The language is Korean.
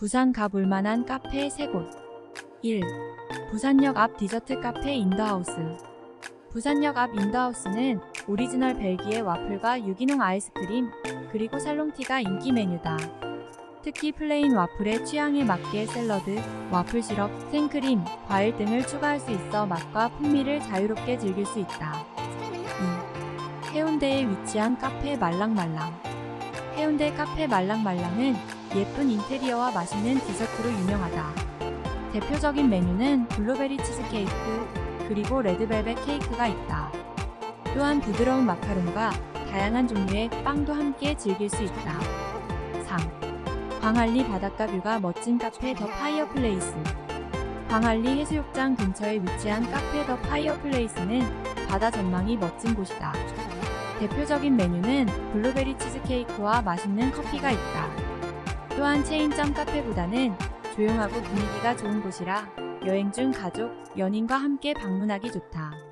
부산 가볼 만한 카페 3곳 1. 부산역 앞 디저트 카페 인더하우스 부산역 앞 인더하우스는 오리지널 벨기에 와플과 유기농 아이스크림 그리고 살롱티가 인기 메뉴다. 특히 플레인 와플에 취향에 맞게 샐러드, 와플 시럽, 생크림, 과일 등을 추가할 수 있어 맛과 풍미를 자유롭게 즐길 수 있다. 2. 해운대에 위치한 카페 말랑말랑 해운대 카페 말랑말랑은 예쁜 인테리어와 맛있는 디저트로 유명하다. 대표적인 메뉴는 블루베리 치즈케이크, 그리고 레드벨벳 케이크가 있다. 또한 부드러운 마카롱과 다양한 종류의 빵도 함께 즐길 수 있다. 3. 광안리 바닷가 뷰가 멋진 카페 더 파이어 플레이스. 광안리 해수욕장 근처에 위치한 카페 더 파이어 플레이스는 바다 전망이 멋진 곳이다. 대표적인 메뉴는 블루베리 치즈케이크와 맛있는 커피가 있다. 또한 체인점 카페보다는 조용하고 분위기가 좋은 곳이라 여행 중 가족, 연인과 함께 방문하기 좋다.